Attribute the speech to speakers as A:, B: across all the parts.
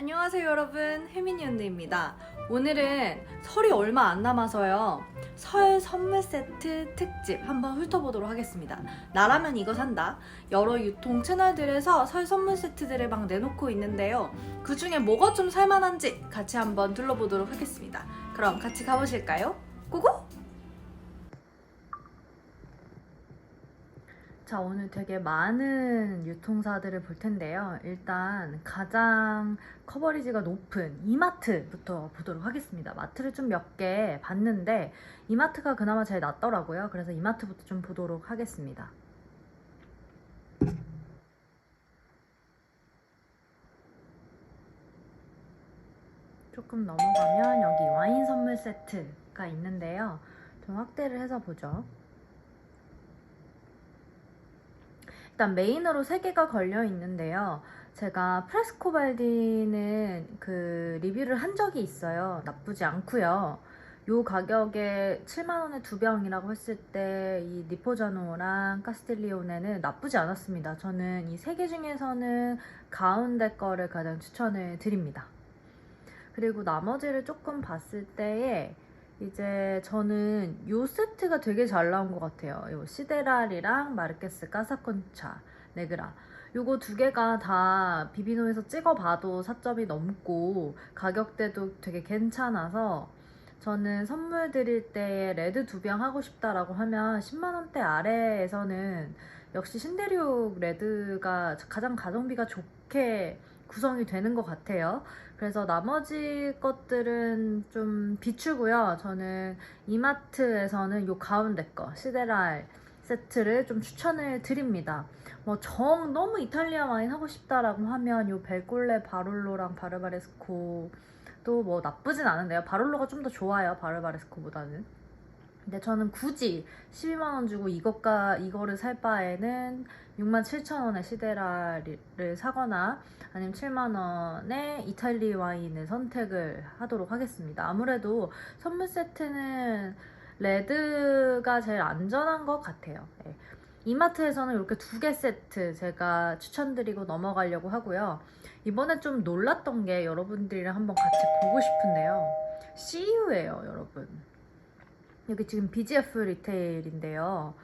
A: 안녕하세요 여러분. 혜민이 언니입니다. 오늘은 설이 얼마 안 남아서요. 설 선물 세트 특집 한번 훑어보도록 하겠습니다. 나라면 이거 산다. 여러 유통 채널들에서 설 선물 세트들을 막 내놓고 있는데요. 그 중에 뭐가 좀 살만한지 같이 한번 둘러보도록 하겠습니다. 그럼 같이 가보실까요? 고고! 자, 오늘 되게 많은 유통사들을 볼 텐데요. 일단 가장 커버리지가 높은 이마트부터 보도록 하겠습니다. 마트를 좀 몇 개 봤는데 이마트가 그나마 제일 낫더라고요. 그래서 이마트부터 좀 보도록 하겠습니다. 조금 넘어가면 여기 와인 선물 세트가 있는데요. 좀 확대를 해서 보죠. 일단 메인으로 3개가 걸려 있는데요. 제가 프레스코발디는 그 리뷰를 한 적이 있어요. 나쁘지 않고요. 요 가격에 7만원에 두 병이라고 했을 때 이 니포자노랑 카스틸리오네는 나쁘지 않았습니다. 저는 이 세 개 중에서는 가운데 거를 가장 추천을 드립니다. 그리고 나머지를 조금 봤을 때에 이제 저는 요 세트가 되게 잘 나온 것 같아요. 요 시데랄이랑 마르케스 까사콘차 네그라 요거 두 개가 다 비비노에서 찍어봐도 4점이 넘고 가격대도 되게 괜찮아서 저는 선물 드릴 때 레드 두 병 하고 싶다라고 하면 10만 원대 아래에서는 역시 신데리오 레드가 가장 가성비가 좋게 구성이 되는 것 같아요. 그래서 나머지 것들은 좀 비추고요. 저는 이마트에서는 요 가운데 거 시데랄 세트를 좀 추천을 드립니다. 뭐 정 너무 이탈리아 와인 하고 싶다라고 하면 요 벨골레 바롤로랑 바르바레스코 또 뭐 나쁘진 않은데요. 바롤로가 좀 더 좋아요. 바르바레스코보다는. 근데 저는 굳이 12만원 주고 이것과 이거를 살 바에는 67,000원의 시데라를 사거나 아니면 7만원의 이탈리 와인을 선택을 하도록 하겠습니다. 아무래도 선물 세트는 레드가 제일 안전한 것 같아요. 네. 이마트에서는 이렇게 두 개 세트 제가 추천드리고 넘어가려고 하고요. 이번에 좀 놀랐던 게 여러분들이랑 한번 같이 보고 싶은데요. CU예요, 여러분. 여기 지금 BGF 리테일인데요.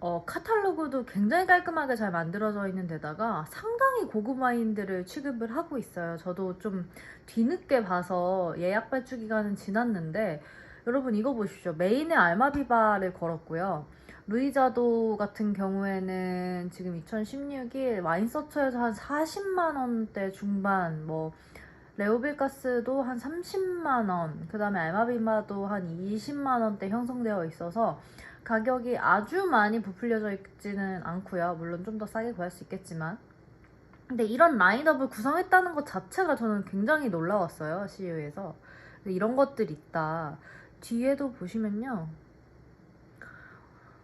A: 어, 카탈로그도 굉장히 깔끔하게 잘 만들어져 있는 데다가 상당히 고급 와인들을 취급을 하고 있어요. 저도 좀 뒤늦게 봐서 예약 발주 기간은 지났는데 여러분 이거 보십시오. 메인에 알마비바를 걸었고요. 루이자도 같은 경우에는 지금 2016일 와인서처에서 한 40만 원대 중반 뭐 레오빌가스도 한 30만 원, 그 다음에 알마비마도 한 20만 원대 형성되어 있어서 가격이 아주 많이 부풀려져 있지는 않고요. 물론 좀 더 싸게 구할 수 있겠지만. 근데 이런 라인업을 구성했다는 것 자체가 저는 굉장히 놀라웠어요. CU에서. 이런 것들이 있다. 뒤에도 보시면요.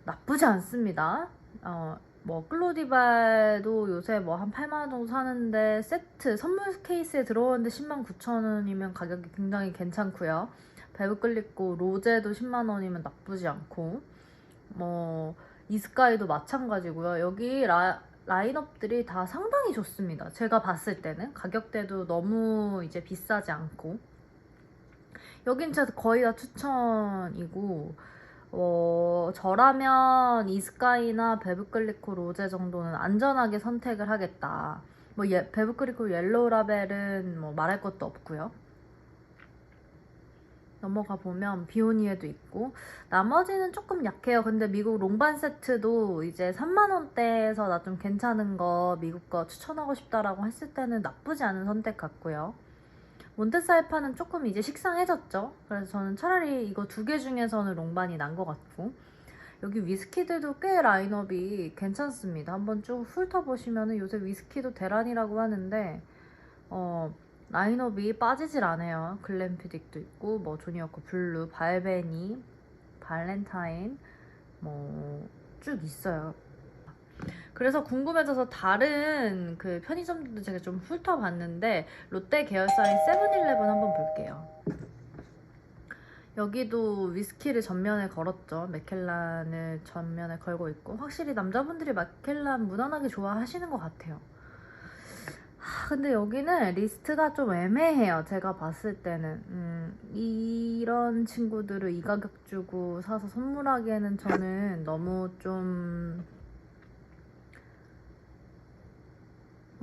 A: 나쁘지 않습니다. 어, 뭐 클로디발도 요새 뭐 한 8만 원 정도 사는데 세트 선물 케이스에 들어오는데 10만 9천 원이면 가격이 굉장히 괜찮고요. 베브클리코 로제도 10만 원이면 나쁘지 않고 뭐 이스카이도 마찬가지고요. 여기 라, 라인업들이 다 상당히 좋습니다. 제가 봤을 때는 가격대도 너무 이제 비싸지 않고 여긴 진짜 거의 다 추천이고 어, 저라면 이스카이나 베브클리코 로제 정도는 안전하게 선택을 하겠다. 뭐 예, 베브클리코 옐로우 라벨은 뭐 말할 것도 없고요. 넘어가 보면 비오니에도 있고 나머지는 조금 약해요. 근데 미국 롱반 세트도 이제 3만 원대에서 나 좀 괜찮은 거 미국 거 추천하고 싶다라고 했을 때는 나쁘지 않은 선택 같고요. 몬테사이파는 조금 이제 식상해졌죠. 그래서 저는 차라리 이거 두 개 중에서는 롱반이 난 것 같고 여기 위스키들도 꽤 라인업이 괜찮습니다. 한번 쭉 훑어보시면 요새 위스키도 대란이라고 하는데 어, 라인업이 빠지질 않아요. 글램피딕도 있고 뭐 조니어커 블루, 발베니, 발렌타인 뭐 쭉 있어요. 그래서 궁금해져서 다른 그 편의점들도 제가 좀 훑어봤는데 롯데 계열사인 세븐일레븐 한번 볼게요. 여기도 위스키를 전면에 걸었죠. 맥켈란을 전면에 걸고 있고 확실히 남자분들이 맥켈란 무난하게 좋아하시는 것 같아요. 아, 근데 여기는 리스트가 좀 애매해요. 제가 봤을 때는. 음, 이런 친구들을 이 가격 주고 사서 선물하기에는 저는 너무 좀,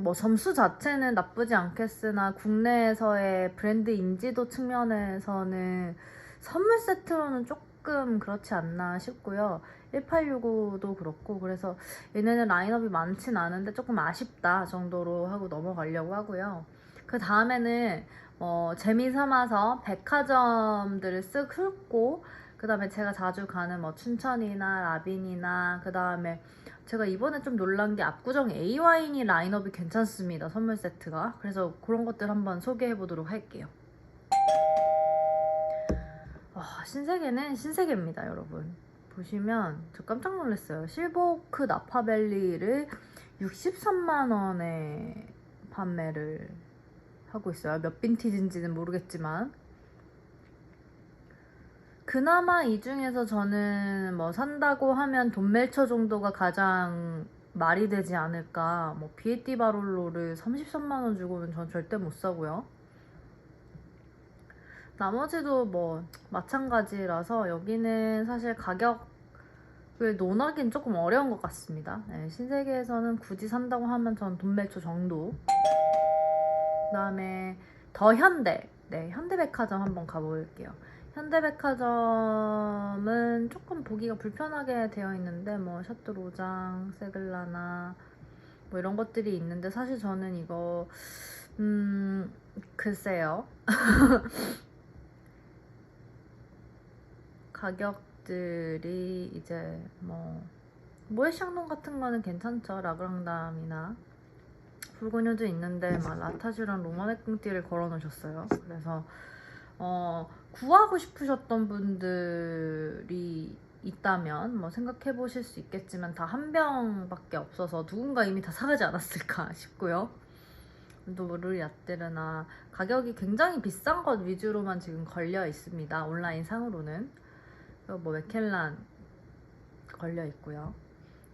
A: 뭐 점수 자체는 나쁘지 않겠으나 국내에서의 브랜드 인지도 측면에서는 선물 세트로는 조금 그렇지 않나 싶고요. 1865도 그렇고 그래서 얘네는 라인업이 많진 않은데 조금 아쉽다 정도로 하고 넘어가려고 하고요. 그 다음에는 어, 재미 삼아서 백화점들을 쓱 훑고 그 다음에 제가 자주 가는 뭐 춘천이나 라빈이나 그 다음에 제가 이번에 좀 놀란 게 압구정 A와인이 라인업이 괜찮습니다. 선물 세트가. 그래서 그런 것들 한번 소개해 보도록 할게요. 와, 신세계는 신세계입니다, 여러분. 보시면 저 깜짝 놀랐어요. 실버오크 나파밸리를 63만원에 판매를 하고 있어요. 몇 빈티지인지는 모르겠지만. 그나마 이 중에서 저는 뭐 산다고 하면 돈멜처 정도가 가장 말이 되지 않을까. 뭐 비에띠 바롤로를 33만 원 주고는 전 절대 못 사고요. 나머지도 뭐 마찬가지라서 여기는 사실 가격을 논하기는 조금 어려운 것 같습니다. 네, 신세계에서는 굳이 산다고 하면 전 돈멜초 정도. 그다음에 더 현대. 네, 현대백화점 한번 가볼게요. 현대백화점은 조금 보기가 불편하게 되어 있는데 뭐 샤뚜로장, 세글라나 뭐 이런 것들이 있는데 사실 저는 이거 음 글쎄요. 가격들이 이제 뭐 모에샹동 같은 거는 괜찮죠 라그랑담이나 불고뉴도 있는데 막 라타주랑 로마네 꿍띠를 걸어 놓으셨어요 그래서 어 구하고 싶으셨던 분들이 있다면 뭐 생각해 보실 수 있겠지만 다 한 병밖에 없어서 누군가 이미 다 사가지 않았을까 싶고요 노르 야테르나 가격이 굉장히 비싼 것 위주로만 지금 걸려 있습니다 온라인 상으로는 뭐 맥켈란 걸려 있고요.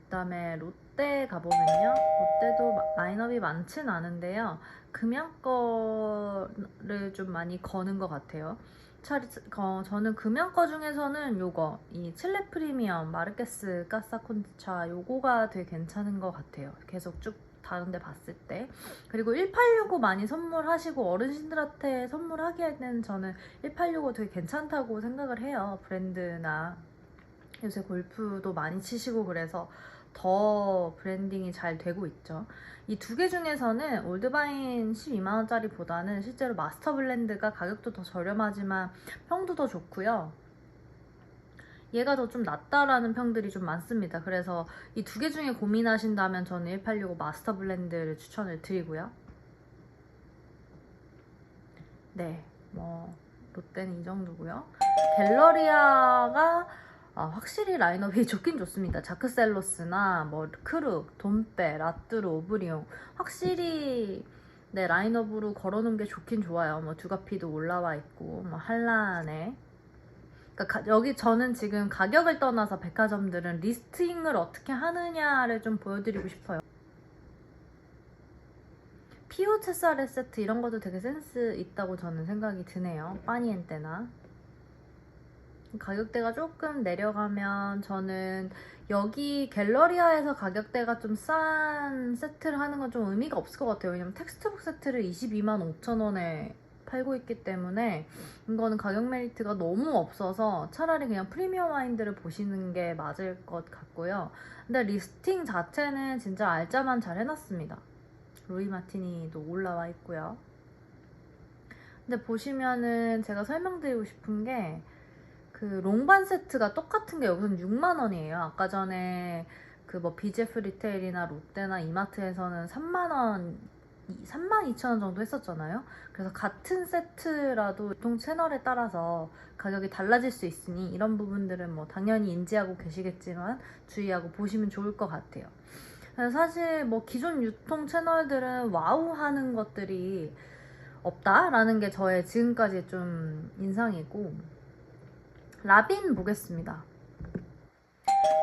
A: 그다음에 롯데 가보면요. 롯데도 마- 라인업이 많진 않은데요. 금양 거를 좀 많이 거는 것 같아요. 차, 어, 저는 금양 거 중에서는 요거 이 칠레 프리미엄 마르케스 까사콘차 요거가 되게 괜찮은 것 같아요. 계속 쭉 다른 데 봤을 때 그리고 1865 많이 선물하시고 어르신들한테 선물하기에는 저는 1865 되게 괜찮다고 생각을 해요. 브랜드나 요새 골프도 많이 치시고 그래서 더 브랜딩이 잘 되고 있죠. 이 두 개 중에서는 올드바인 12만원짜리보다는 실제로 마스터 블렌드가 가격도 더 저렴하지만 평도 더 좋고요. 얘가 더 좀 낫다라는 평들이 좀 많습니다. 그래서 이 두 개 중에 고민하신다면 저는 1865 마스터 블렌드를 추천을 드리고요. 네, 뭐 롯데는 이 정도고요. 갤러리아가 아, 확실히 라인업이 좋긴 좋습니다. 자크셀로스나 뭐 크룩, 돈빼, 라뚜르, 오브리옹 확실히 네 라인업으로 걸어놓은 게 좋긴 좋아요. 뭐 두가피도 올라와 있고 뭐 한란에 그러니까 가- 여기 저는 지금 가격을 떠나서 백화점들은 리스팅을 어떻게 하느냐를 좀 보여드리고 싶어요. 피오 체사레 세트 이런 것도 되게 센스 있다고 저는 생각이 드네요. 빠니엔테나. 가격대가 조금 내려가면 저는 여기 갤러리아에서 가격대가 좀 싼 세트를 하는 건 좀 의미가 없을 것 같아요. 왜냐면 텍스트북 세트를 22만 5천 원에 팔고 있기 때문에 이거는 가격 메리트가 너무 없어서 차라리 그냥 프리미엄 와인들을 보시는 게 맞을 것 같고요. 근데 리스팅 자체는 진짜 알짜만 잘 해놨습니다. 루이 마티니도 올라와 있고요. 근데 보시면은 제가 설명드리고 싶은 게 그 롱반 세트가 똑같은 게 여기서는 6만 원이에요. 아까 전에 그 뭐 비제프 리테일이나 롯데나 이마트에서는 3만 원, 3만 2천 원 정도 했었잖아요. 그래서 같은 세트라도 보통 채널에 따라서 가격이 달라질 수 있으니 이런 부분들은 뭐 당연히 인지하고 계시겠지만 주의하고 보시면 좋을 것 같아요. 사실 뭐 기존 유통 채널들은 와우 하는 것들이 없다라는 게 저의 지금까지 좀 인상이고 라빈 보겠습니다.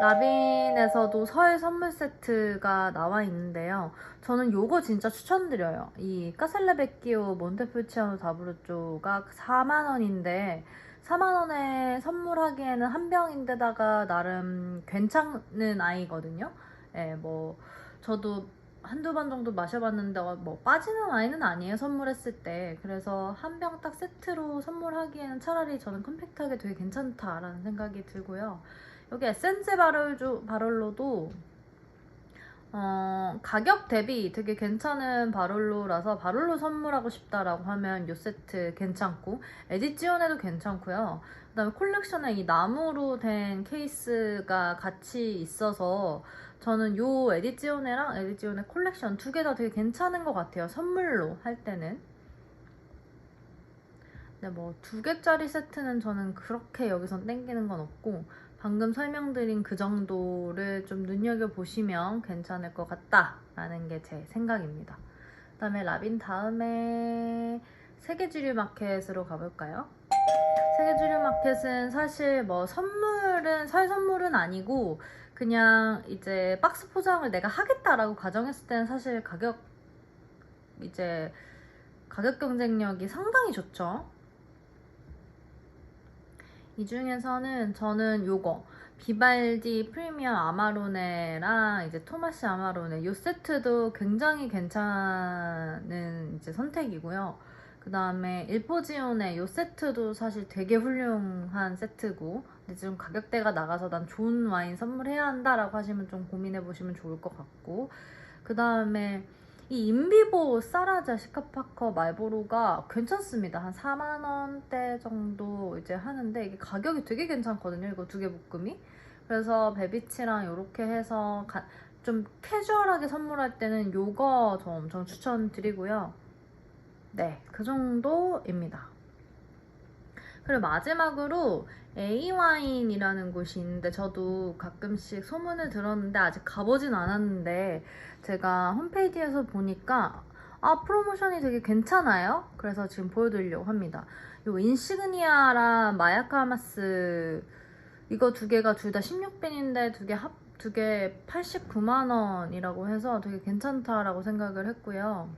A: 라빈에서도 설 선물 세트가 나와 있는데요. 저는 요거 진짜 추천드려요. 이 까셀레 베키오 몬테풀치아노 다브루쪼가 4만원인데 4만원에 선물하기에는 한 병인데다가 나름 괜찮은 아이거든요. 예, 뭐 저도 한두 번 정도 마셔봤는데 어, 뭐 빠지는 와인은 아니에요 선물했을 때. 그래서 한 병 딱 세트로 선물하기에는 차라리 저는 컴팩트하게 되게 괜찮다라는 생각이 들고요. 여기 에센스 바롤조, 바롤로도 어, 가격 대비 되게 괜찮은 바롤로라서 바롤로 선물하고 싶다라고 하면 요 세트 괜찮고 에디지온에도 괜찮고요. 그다음에 콜렉션에 이 나무로 된 케이스가 같이 있어서 저는 요 에디지오네랑 에디지오네 콜렉션 두 개 다 되게 괜찮은 것 같아요. 선물로 할 때는. 근데 뭐 두 개짜리 세트는 저는 그렇게 여기선 땡기는 건 없고 방금 설명드린 그 정도를 좀 눈여겨보시면 괜찮을 것 같다라는 게 제 생각입니다. 그 다음에 라빈 다음에 세계주류 마켓으로 가볼까요? 세계주류 마켓은 사실 뭐 선물은 설 선물은 아니고 그냥 이제 박스 포장을 내가 하겠다라고 가정했을 때는 사실 가격 이제 가격 경쟁력이 상당히 좋죠. 이 중에서는 저는 요거 비발디 프리미엄 아마로네랑 이제 토마시 아마로네 요 세트도 굉장히 괜찮은 이제 선택이고요. 그 다음에 일포지온의 요 세트도 사실 되게 훌륭한 세트고 지금 가격대가 나가서 난 좋은 와인 선물해야 한다라고 하시면 좀 고민해 보시면 좋을 것 같고 그 다음에 이 인비보 사라자 시카파커 말보로가 괜찮습니다. 한 4만 원대 정도 이제 하는데 이게 가격이 되게 괜찮거든요. 이거 두 개 묶음이. 그래서 베비치랑 이렇게 해서 가- 좀 캐주얼하게 선물할 때는 요거 저 엄청 추천드리고요. 네, 그 정도입니다. 그리고 마지막으로 A와인이라는 곳이 있는데 저도 가끔씩 소문을 들었는데 아직 가보진 않았는데 제가 홈페이지에서 보니까 아 프로모션이 되게 괜찮아요. 그래서 지금 보여드리려고 합니다. 요 인시그니아랑 마야카마스 이거 두 개가 둘 다 16빈인데 두 개 합, 두 개 89만 원이라고 해서 되게 괜찮다라고 생각을 했고요.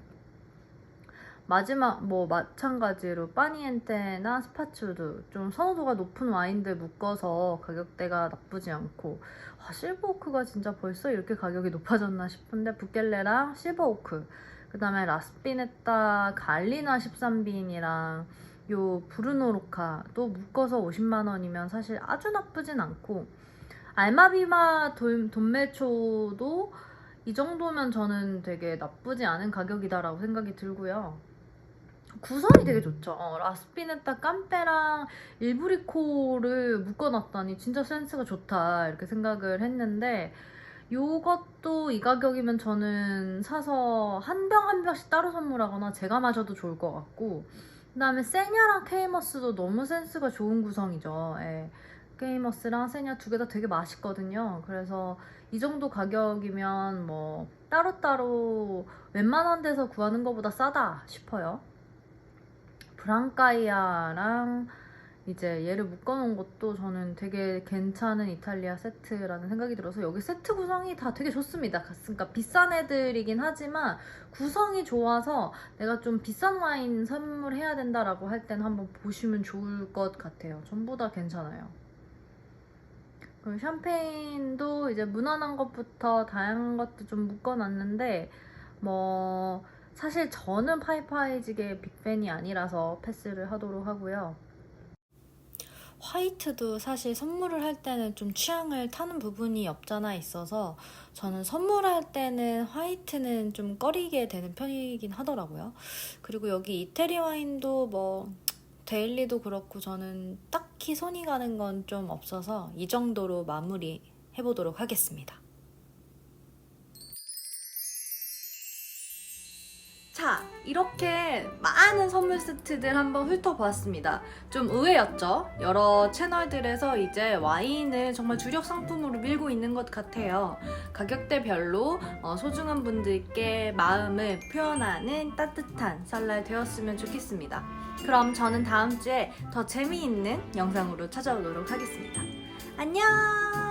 A: 마지막 뭐 마찬가지로 빠니엔테나 스파츄도 좀 선호도가 높은 와인들 묶어서 가격대가 나쁘지 않고 아, 실버오크가 진짜 벌써 이렇게 가격이 높아졌나 싶은데 부켈레랑 실버오크 그 다음에 라스피네타 갈리나 13빈이랑 요 브루노로카 또 묶어서 50만 원이면 사실 아주 나쁘진 않고 알마비마 돈- 돈메초도 이 정도면 저는 되게 나쁘지 않은 가격이다라고 생각이 들고요. 구성이 되게 좋죠. 어, 라스피네타 깜페랑 일브리코를 묶어놨다니 진짜 센스가 좋다 이렇게 생각을 했는데 요것도 이 가격이면 저는 사서 한 병 한 병씩 따로 선물하거나 제가 마셔도 좋을 것 같고 그 다음에 세냐랑 케이머스도 너무 센스가 좋은 구성이죠. 예. 케이머스랑 세냐 두 개 다 되게 맛있거든요. 그래서 이 정도 가격이면 뭐 따로따로 웬만한 데서 구하는 것보다 싸다 싶어요. 브랑카이아랑 이제 얘를 묶어놓은 것도 저는 되게 괜찮은 이탈리아 세트라는 생각이 들어서 여기 세트 구성이 다 되게 좋습니다. 그러니까 비싼 애들이긴 하지만 구성이 좋아서 내가 좀 비싼 와인 선물해야 된다라고 할 때는 한번 보시면 좋을 것 같아요. 전부 다 괜찮아요. 그리고 샴페인도 이제 무난한 것부터 다양한 것도 좀 묶어놨는데 뭐 사실 저는 파이파이직의 빅팬이 아니라서 패스를 하도록 하고요. 화이트도 사실 선물을 할 때는 좀 취향을 타는 부분이 없잖아 있어서 저는 선물할 때는 화이트는 좀 꺼리게 되는 편이긴 하더라고요. 그리고 여기 이태리 와인도 뭐 데일리도 그렇고 저는 딱히 손이 가는 건 좀 없어서 이 정도로 마무리 해보도록 하겠습니다. 자, 이렇게 많은 선물 세트들 한번 훑어보았습니다. 좀 의외였죠? 여러 채널들에서 이제 와인을 정말 주력 상품으로 밀고 있는 것 같아요. 가격대별로 어, 소중한 분들께 마음을 표현하는 따뜻한 설날 되었으면 좋겠습니다. 그럼 저는 다음 주에 더 재미있는 영상으로 찾아오도록 하겠습니다. 안녕!